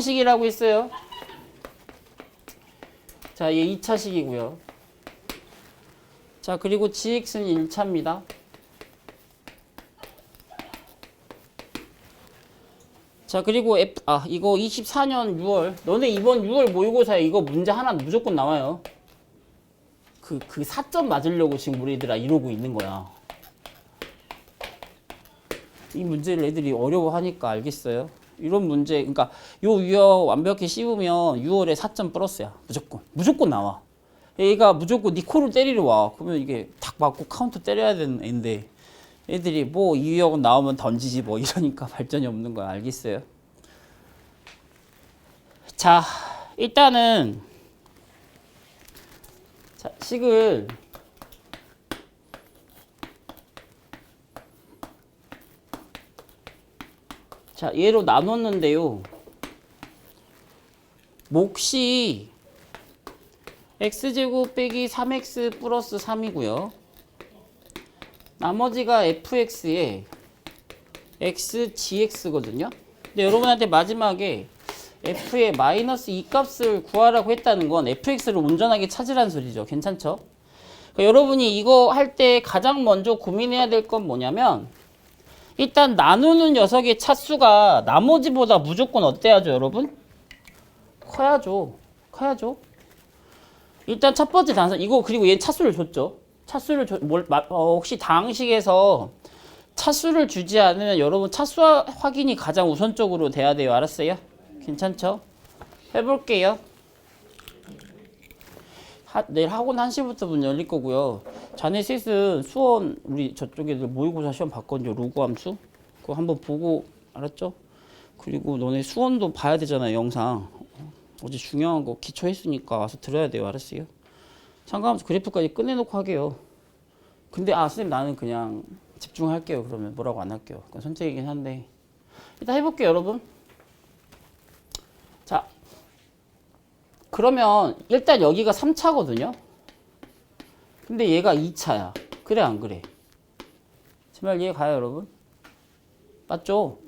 식이라고 했어요. 자, 얘 2차식이고요. 자, 그리고 gx는 1차입니다. 자, 그리고 F, 아, 이거 24년 6월. 너네 이번 6월 모의고사에 이거 문제 하나 무조건 나와요. 그, 그 4점 맞으려고 지금 우리 애들아 이러고 있는 거야. 이 문제를 애들이 어려워하니까 알겠어요. 이런 문제, 그러니까 요 유형 완벽히 씹으면 6월에 4점 플러스야. 무조건. 무조건 나와. 얘가 무조건 니 코를 때리러 와. 그러면 이게 탁 맞고 카운터 때려야 되는 애인데 애들이 뭐이 유형은 나오면 던지지 뭐 이러니까 발전이 없는 거야. 알겠어요? 자, 일단은 자, 식을 자, 얘로 나눴는데요. 몫이 x제곱 빼기 3x 플러스 3이고요. 나머지가 fx에 x, gx거든요. 근데 여러분한테 마지막에 f의 마이너스 2 값을 구하라고 했다는 건 fx를 온전하게 찾으라는 소리죠. 괜찮죠? 그러니까 여러분이 이거 할 때 가장 먼저 고민해야 될 건 뭐냐면 일단 나누는 녀석의 차수가 나머지보다 무조건 어때야죠, 여러분? 커야죠. 커야죠. 일단 첫 번째 단선 이거 그리고 얘 차수를 줬죠. 차수를 줘, 뭘, 마- 어, 혹시 당식에서 차수를 주지 않으면 여러분 차수 확인이 가장 우선적으로 돼야 돼요. 알았어요? 괜찮죠? 해볼게요. 하, 내일 학원 1시부터 문 열릴 거고요. 자네 셋은 수원 우리 저쪽 애들 모의고사 시험 봤거든요. 로그 함수. 그거 한번 보고 알았죠? 그리고 너네 수원도 봐야 되잖아요. 영상. 어제 중요한 거 기초 했으니까 와서 들어야 돼요. 알았어요? 참가하면서 그래프까지 끝내놓고 하게요. 근데 아 선생님 나는 그냥 집중할게요. 그러면 뭐라고 안 할게요. 그건 선택이긴 한데 일단 해볼게요, 여러분. 그러면 일단 여기가 3차거든요. 근데 얘가 2차야. 그래 안 그래? 제발 이해 가요, 여러분? 맞죠?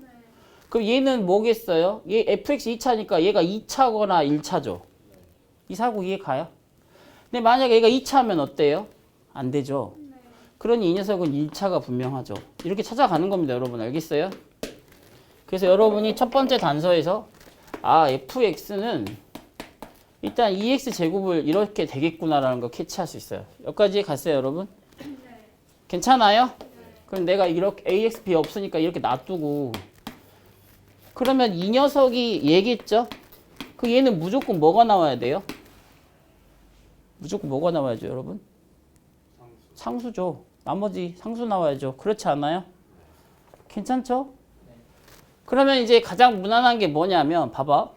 그럼 얘는 뭐겠어요? 얘 fx 2차니까 얘가 2차거나 1차죠. 이 사고 이해 가요? 근데 만약에 얘가 2차면 어때요? 안 되죠. 그러니 이 녀석은 1차가 분명하죠. 이렇게 찾아가는 겁니다, 여러분. 알겠어요? 그래서 여러분이 첫 번째 단서에서 아, fx는 일단 2x 제곱을 이렇게 되겠구나라는 거 캐치할 수 있어요. 여기까지 갔어요, 여러분? 괜찮아요? 그럼 내가 이렇게 ax b 없으니까 이렇게 놔두고 그러면 이 녀석이 얘겠죠? 그 얘는 무조건 뭐가 나와야 돼요? 무조건 뭐가 나와야죠, 여러분? 상수 죠. 나머지 상수 나와야죠. 그렇지 않아요? 괜찮죠? 그러면 이제 가장 무난한 게 뭐냐면 봐봐.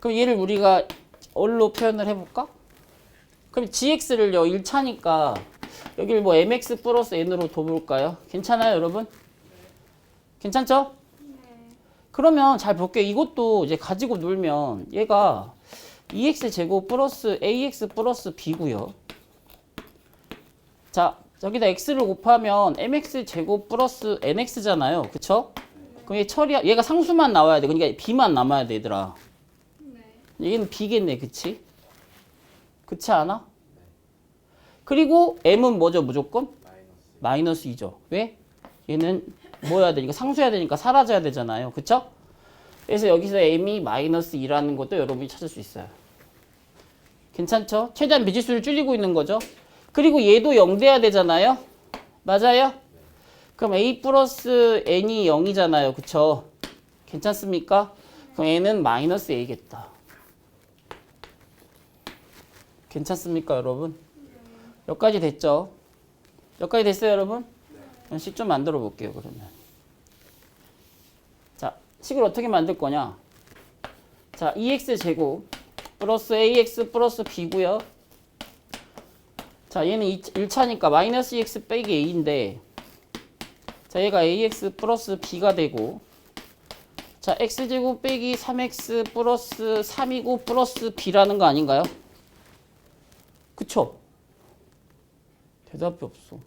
그럼 얘를 우리가 얼로 표현을 해볼까? 그럼 gx를요 1차니까 여기를 뭐 mx 플러스 n으로 둬볼까요? 괜찮아요 여러분? 괜찮죠? 그러면 잘 볼게요. 이것도 이제 가지고 놀면 얘가 2x 제곱 플러스 ax 플러스 b고요. 자, 여기다 x를 곱하면 mx 제곱 플러스 nx잖아요. 그쵸? 그럼 얘 처리 얘가 상수만 나와야 돼. 그러니까 b만 남아야 돼, 얘들아. 얘는 b겠네, 그치? 그치 않아? 그리고 m은 뭐죠, 무조건? 마이너스 2죠. 왜? 얘는 뭐 해야 되니까 상수해야 되니까 사라져야 되잖아요. 그쵸? 그래서 여기서 m이 마이너스 2라는 것도 여러분이 찾을 수 있어요. 괜찮죠? 최대한 미지수를 줄이고 있는 거죠. 그리고 얘도 0 돼야 되잖아요. 맞아요? 그럼 a 플러스 n이 0이잖아요. 그쵸? 괜찮습니까? 그럼 n은 마이너스 a겠다. 괜찮습니까, 여러분? 여기까지 됐죠? 여기까지 됐어요, 여러분? 식 좀 만들어 볼게요, 그러면. 자, 식을 어떻게 만들 거냐? 자, 2x 제곱 플러스 ax 플러스 b고요. 자, 얘는 1차니까 마이너스 2x 빼기 a인데 자, 얘가 ax 플러스 b가 되고 자, x제곱 빼기 3x 플러스 3이고 플러스 b라는 거 아닌가요? 그쵸? 대답이 없어.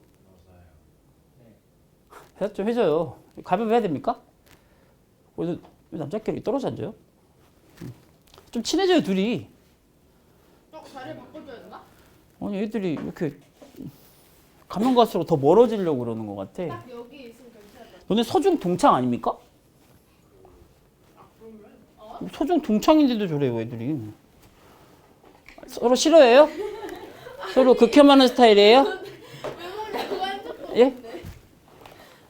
대답 좀 해줘요. 가볍게 해야 됩니까? 그래도 왜 남자끼리 떨어져 앉아요? 음. 좀 친해져요 둘이. 어, 자리 바꿔줘야 되나? 아니 애들이 이렇게 가면 갈수록 더 멀어지려고 그러는 것 같아. 딱 여기 있으면 너네 서중 동창 아닙니까? 서중 동창인데도 저래요 애들이. 서로 싫어해요? 서로 극혐하는 스타일이에요? 한 적도 예? 없는데.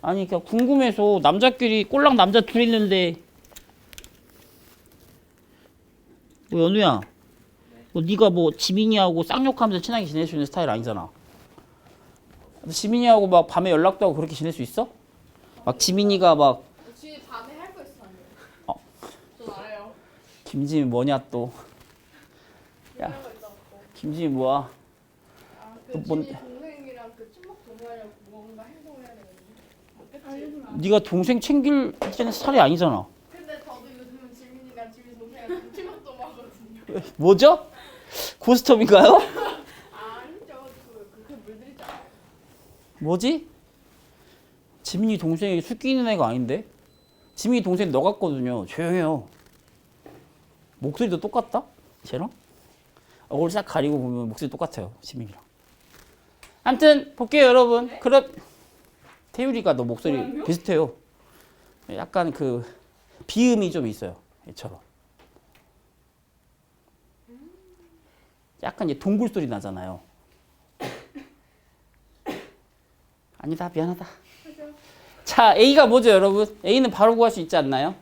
아니 그냥 궁금해서 남자끼리 꼴랑 남자 둘 있는데 뭐 연우야 뭐 네가 뭐 지민이하고 쌍욕하면서 친하게 지낼 수 있는 스타일 아니잖아 지민이하고 막 밤에 연락도 하고 그렇게 지낼 수 있어? 막 지민이가 막 주위 밤에 할거 돼? 어. 전 알아요. 김지민 뭐냐 또거 있다고. 김지민 뭐야 그 뭔- 주위 동생이랑 그 친목 동호하려고 뭔가 행동을 해야 되거든요. 네가 동생 챙길 스타일이 아니잖아 근데 저도 요즘은 지민이가 주위 동생이랑 친목 동호하거든요. 뭐죠? 고스톱인가요? 아니죠. 그 그렇게 물들이잖아요. 뭐지? 지민이 동생이 술 끼는 애가 아닌데? 지민이 동생 너 같거든요. 조용해요. 목소리도 똑같다? 쟤랑? 얼굴 싹 가리고 보면 목소리 똑같아요. 지민이랑. 아무튼 볼게요 여러분. 그럼 태율이가 너 목소리 비슷해요. 약간 그 비음이 좀 있어요. 얘처럼. 약간 이제 동굴 소리 나잖아요. 아니다 미안하다. 자 A가 뭐죠 여러분? A는 바로 구할 수 있지 않나요?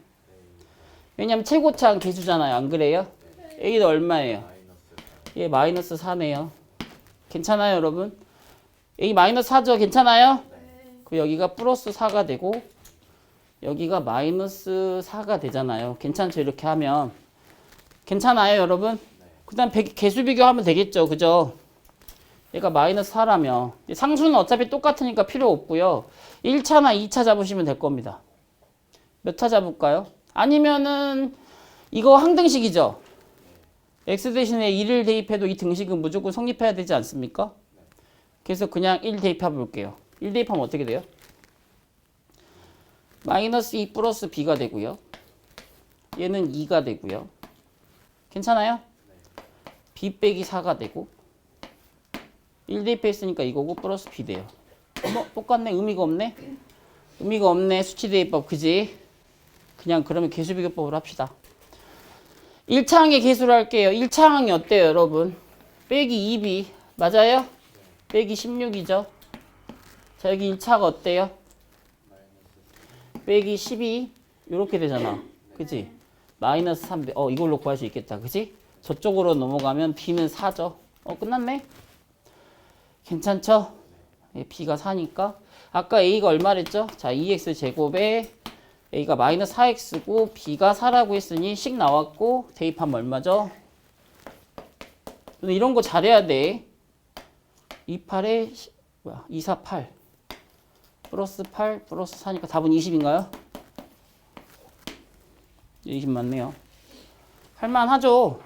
왜냐면 최고차항 개수잖아요. 안 그래요? A는 얼마예요? 예 마이너스 4네요. 괜찮아요 여러분? A 마이너스 4죠? 괜찮아요? 그럼 여기가 플러스 4가 되고 여기가 마이너스 4가 되잖아요. 괜찮죠? 이렇게 하면 괜찮아요 여러분? 그 다음 개수 비교하면 되겠죠. 그죠? 얘가 마이너스 4라며 상수는 어차피 똑같으니까 필요 없고요. 1차나 2차 잡으시면 될 겁니다. 몇 차 잡을까요? 아니면은 이거 항등식이죠. x 대신에 1을 대입해도 이 등식은 무조건 성립해야 되지 않습니까? 그래서 그냥 1 대입해 볼게요. 1 대입하면 어떻게 돼요? 마이너스 2 플러스 b가 되고요. 얘는 2가 되고요. 괜찮아요? b 빼기 4가 되고 1 대입했으니까 이거고 플러스 b 돼요. 어머 똑같네 의미가 없네 의미가 없네 수치 대입법 그지 그냥 그러면 개수 비교법으로 합시다 1차항의 개수를 할게요 1차항이 어때요 여러분 빼기 2b 맞아요 빼기 16이죠? 자 여기 1차가 어때요? 빼기 12 이렇게 되잖아. 그지 마이너스 3배. 어 이걸로 구할 수 있겠다. 그지 저쪽으로 넘어가면 b는 4죠? 어 끝났네? 괜찮죠? 예, b가 4니까. 아까 a가 얼마랬죠? 자 2x 제곱에 a가 마이너스 4x고 b가 4라고 했으니 식 나왔고 대입하면 얼마죠? 이런 거 잘해야 돼 28에 뭐야 248 플러스 8 플러스 4니까 답은 20인가요? 20 맞네요 할만하죠?